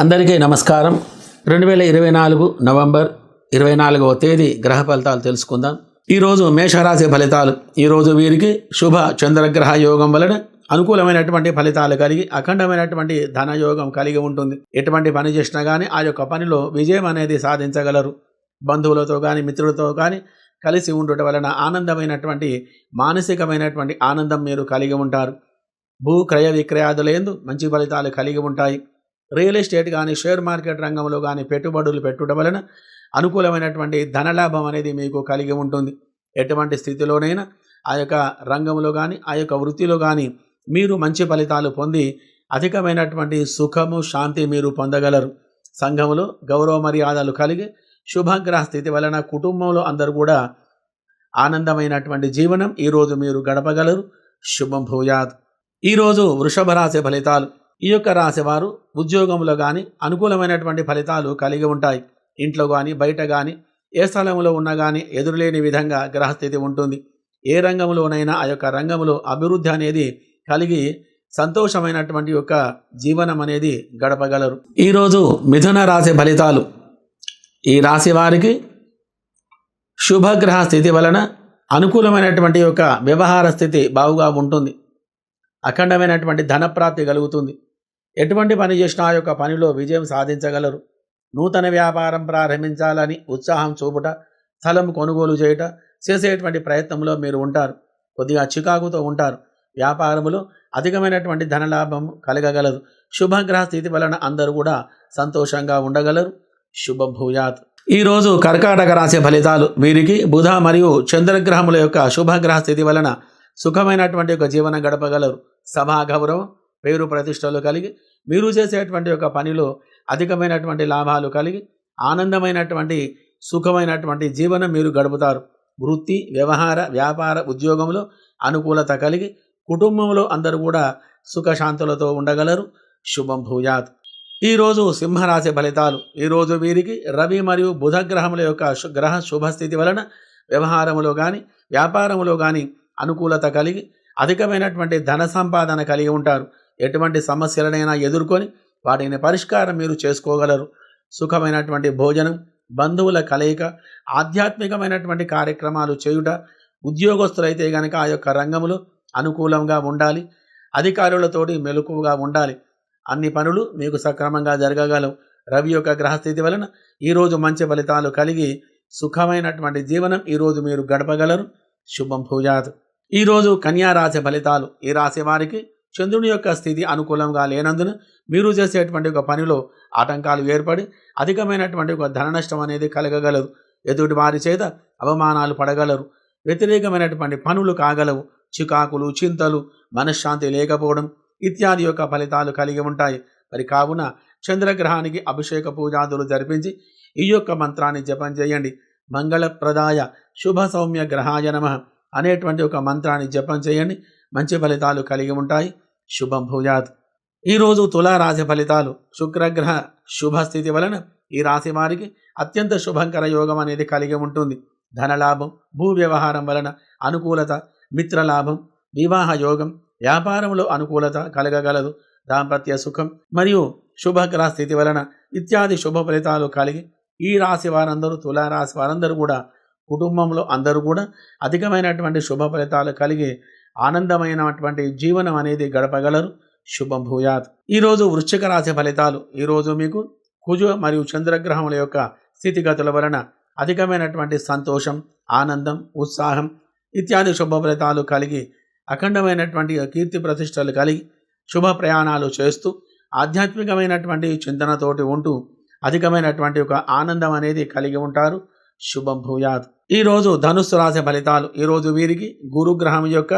అందరికీ నమస్కారం. రెండు వేల ఇరవై నాలుగు నవంబర్ ఇరవై నాలుగవ తేదీ గ్రహ ఫలితాలు తెలుసుకుందాం. ఈరోజు మేషరాశి ఫలితాలు. ఈరోజు వీరికి శుభ చంద్రగ్రహ యోగం వలన అనుకూలమైనటువంటి ఫలితాలు కలిగి అఖండమైనటువంటి ధనయోగం కలిగి ఉంటుంది. ఎటువంటి పని చేసినా కానీ ఆ యొక్క పనిలో విజయం అనేది సాధించగలరు. బంధువులతో కానీ మిత్రులతో కానీ కలిసి ఉండటం వలన ఆనందమైనటువంటి మానసికమైనటువంటి ఆనందం మీరు కలిగి ఉంటారు. భూ క్రయ విక్రయాదులందు మంచి ఫలితాలు కలిగి ఉంటాయి. రియల్ ఎస్టేట్ కానీ షేర్ మార్కెట్ రంగంలో కానీ పెట్టుబడులు పెట్టుట వలన అనుకూలమైనటువంటి ధనలాభం అనేది మీకు కలిగి ఉంటుంది. ఎటువంటి స్థితిలోనైనా ఆ యొక్క రంగంలో కానీ ఆ యొక్క వృత్తిలో కానీ మీరు మంచి ఫలితాలు పొంది అధికమైనటువంటి సుఖము శాంతి మీరు పొందగలరు. సంఘంలో గౌరవ మర్యాదలు కలిగి శుభగ్రహ స్థితి వలన కుటుంబంలో అందరూ కూడా ఆనందమైనటువంటి జీవనం ఈరోజు మీరు గడపగలరు. శుభం భూయాత్. ఈరోజు వృషభ రాశి ఫలితాలు. ఈ యొక్క రాశివారు ఉద్యోగంలో కానీ అనుకూలమైనటువంటి ఫలితాలు కలిగి ఉంటాయి. ఇంట్లో కానీ బయట కానీ ఏ స్థలంలో ఉన్నా కానీ ఎదురులేని విధంగా గ్రహస్థితి ఉంటుంది. ఏ రంగంలోనైనా ఆ యొక్క రంగంలో అభివృద్ధి అనేది కలిగి సంతోషమైనటువంటి యొక్క జీవనం అనేది గడపగలరు. ఈరోజు మిథున రాశి ఫలితాలు. ఈ రాశి వారికి శుభగ్రహ స్థితి వలన అనుకూలమైనటువంటి యొక్క వ్యవహార స్థితి బాగుగా ఉంటుంది. అఖండమైనటువంటి ధనప్రాప్తి కలుగుతుంది. ఎటువంటి పని చేసినా ఆ యొక్క పనిలో విజయం సాధించగలరు. నూతన వ్యాపారం ప్రారంభించాలని ఉత్సాహం చూపుట స్థలం కొనుగోలు చేయుట చేసేటువంటి ప్రయత్నంలో మీరు ఉంటారు. కొద్దిగా చికాకుతో ఉంటారు. వ్యాపారములో అధికమైనటువంటి ధనలాభం కలగగలదు శుభగ్రహ స్థితి వలన అందరూ కూడా సంతోషంగా ఉండగలరు. శుభభూయాత్. ఈరోజు కర్కాటక రాశి ఫలితాలు వీరికి బుధ మరియు చంద్రగ్రహముల యొక్క శుభగ్రహ స్థితి వలన సుఖమైనటువంటి ఒక జీవనం గడపగలరు. సభా గౌరవం పేరు ప్రతిష్టలు కలిగి మీరు చేసేటువంటి ఒక పనిలో అధికమైనటువంటి లాభాలు కలిగి ఆనందమైనటువంటి సుఖమైనటువంటి జీవనం మీరు గడుపుతారు. వృత్తి వ్యవహార వ్యాపార ఉద్యోగంలో అనుకూలత కలిగి కుటుంబంలో అందరూ కూడా సుఖశాంతులతో ఉండగలరు. శుభం భూయాత్. ఈరోజు సింహరాశి ఫలితాలు. ఈరోజు వీరికి రవి మరియు బుధ గ్రహముల యొక్క గ్రహ శుభస్థితి వలన వ్యవహారములో కానీ వ్యాపారములో కానీ అనుకూలత కలిగి అధికమైనటువంటి ధన సంపాదన కలిగి ఉంటారు. ఎటువంటి సమస్యలనైనా ఎదుర్కొని వాటిని పరిష్కారం మీరు చేసుకోగలరు. సుఖమైనటువంటి భోజనం బంధువుల కలయిక ఆధ్యాత్మికమైనటువంటి కార్యక్రమాలు చేయుట ఉద్యోగస్తులైతే గనక ఆ యొక్క రంగములో అనుకూలంగా ఉండాలి. అధికారులతోటి మెలకువగా ఉండాలి. అన్ని పనులు మీకు సక్రమంగా జరగగలవు. రవి యొక్క గ్రహస్థితి వలన ఈరోజు మంచి ఫలితాలు కలిగి సుఖమైనటువంటి జీవనం ఈరోజు మీరు గడపగలరు. శుభం భూజాత్. ఈరోజు కన్యా రాశి ఫలితాలు. ఈ రాశి వారికి చంద్రుని యొక్క స్థితి అనుకూలంగా లేనందున మీరు చేసేటువంటి ఒక పనిలో ఆటంకాలు ఏర్పడి అధికమైనటువంటి ఒక ధన నష్టం అనేది కలగగలదు ఎదుటి వారి చేత అవమానాలు పడగలరు. వ్యతిరేకమైనటువంటి పనులు కాగలవు. చికాకులు చింతలు మనశ్శాంతి లేకపోవడం ఇత్యాది యొక్క ఫలితాలు కలిగి ఉంటాయి. మరి కావున చంద్రగ్రహానికి అభిషేక పూజాదులు జరిపించి ఈ యొక్క మంత్రాన్ని జపం చేయండి. మంగళప్రదాయ శుభ సౌమ్య గ్రహాయ నమ అనేటువంటి ఒక మంత్రాన్ని జపం చేయండి. మంచి ఫలితాలు కలిగి ఉంటాయి. శుభం భూయాత్. ఈరోజు తులారాశి ఫలితాలు. శుక్రగ్రహ శుభస్థితి వలన ఈ రాశి వారికి అత్యంత శుభంకర యోగం అనేది కలిగి ఉంటుంది. ధనలాభం భూ వ్యవహారం వలన అనుకూలత మిత్రలాభం వివాహ యోగం వ్యాపారంలో అనుకూలత కలగగలదు దాంపత్య సుఖం మరియు శుభగ్రహ స్థితి వలన ఇత్యాది శుభ ఫలితాలు కలిగి ఈ రాశి వారందరూ తులారాశి వారందరూ కూడా కుటుంబంలో అందరూ కూడా అధికమైనటువంటి శుభ ఫలితాలు కలిగి ఆనందమైనటువంటి జీవనం అనేది గడపగలరు. శుభం భూయాత్. ఈరోజు వృశ్చిక రాశి ఫలితాలు ఈరోజు మీకు కుజు మరియు చంద్రగ్రహముల యొక్క స్థితిగతుల వలన అధికమైనటువంటి సంతోషం ఆనందం ఉత్సాహం ఇత్యాది శుభ ఫలితాలు కలిగి అఖండమైనటువంటి కీర్తి ప్రతిష్టలు కలిగి శుభ ప్రయాణాలు చేస్తూ ఆధ్యాత్మికమైనటువంటి చింతనతోటి ఉంటూ అధికమైనటువంటి ఒక ఆనందం అనేది కలిగి ఉంటారు. శుభం భూయాత్. ఈరోజు ధనుస్సు రాశి ఫలితాలు ఈరోజు వీరికి గురుగ్రహం యొక్క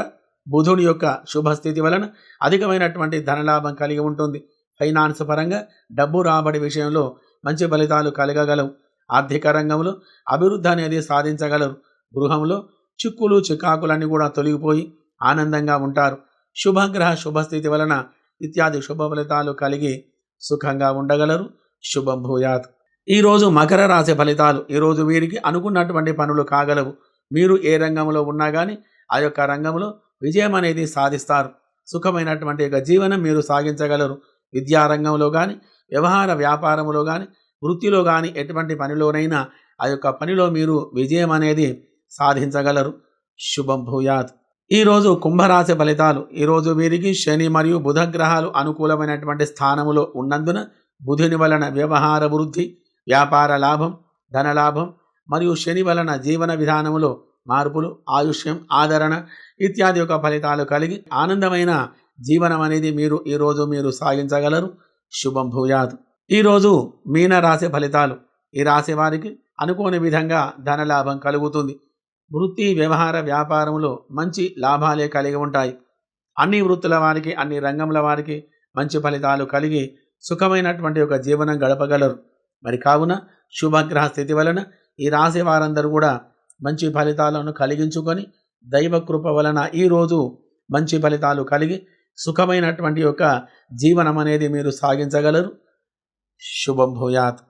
బుధుడి యొక్క శుభస్థితి వలన అధికమైనటువంటి ధనలాభం కలిగి ఉంటుంది. ఫైనాన్స్ పరంగా డబ్బు రాబడి విషయంలో మంచి ఫలితాలు కలగగలవు. ఆర్థిక రంగంలో అభివృద్ధి అనేది సాధించగలరు. గృహంలో చిక్కులు చికాకులన్నీ కూడా తొలగిపోయి ఆనందంగా ఉంటారు. శుభగ్రహ శుభస్థితి వలన ఇత్యాది శుభ ఫలితాలు కలిగి సుఖంగా ఉండగలరు. శుభం భూయాత్. ఈరోజు మకర రాశి ఫలితాలు. ఈరోజు వీరికి అనుకున్నటువంటి పనులు కాగలవు. మీరు ఏ రంగంలో ఉన్నా కానీ ఆ యొక్క రంగంలో విజయం అనేది సాధిస్తారు. సుఖమైనటువంటి యొక్క జీవనం మీరు సాగించగలరు. విద్యారంగంలో కానీ వ్యవహార వ్యాపారములో కానీ వృత్తిలో కానీ ఎటువంటి పనిలోనైనా ఆ యొక్క పనిలో మీరు విజయం అనేది సాధించగలరు. శుభం భూయాత్. ఈరోజు కుంభరాశి ఫలితాలు ఈరోజు వీరికి శని మరియు బుధ గ్రహాలు అనుకూలమైనటువంటి స్థానములో ఉన్నందున బుధుని వలన వ్యవహార వృద్ధి వ్యాపార లాభం ధనలాభం మరియు శని వలన జీవన విధానములో మార్పులు ఆయుష్యం ఆదరణ ఇత్యాది యొక్క ఫలితాలు కలిగి ఆనందమైన జీవనం అనేది మీరు ఈరోజు మీరు సాగించగలరు. శుభం భూయాత్. ఈరోజు మీన రాశి ఫలితాలు. ఈ రాశి వారికి అనుకోని విధంగా ధనలాభం కలుగుతుంది. వృత్తి వ్యవహార వ్యాపారంలో మంచి లాభాలే కలిగి ఉంటాయి. అన్ని వృత్తుల వారికి అన్ని రంగంల వారికి మంచి ఫలితాలు కలిగి సుఖమైనటువంటి ఒక జీవనం గడపగలరు. మరి కావున శుభగ్రహ స్థితి వలన ఈ రాశి వారందరూ కూడా మంచి ఫలితాలను కలిగించుకొని దైవకృప వలన ఈరోజు మంచి ఫలితాలు కలిగి సుఖమైనటువంటి యొక్క జీవనం అనేది మీరు సాగించగలరు. శుభం భూయాత్.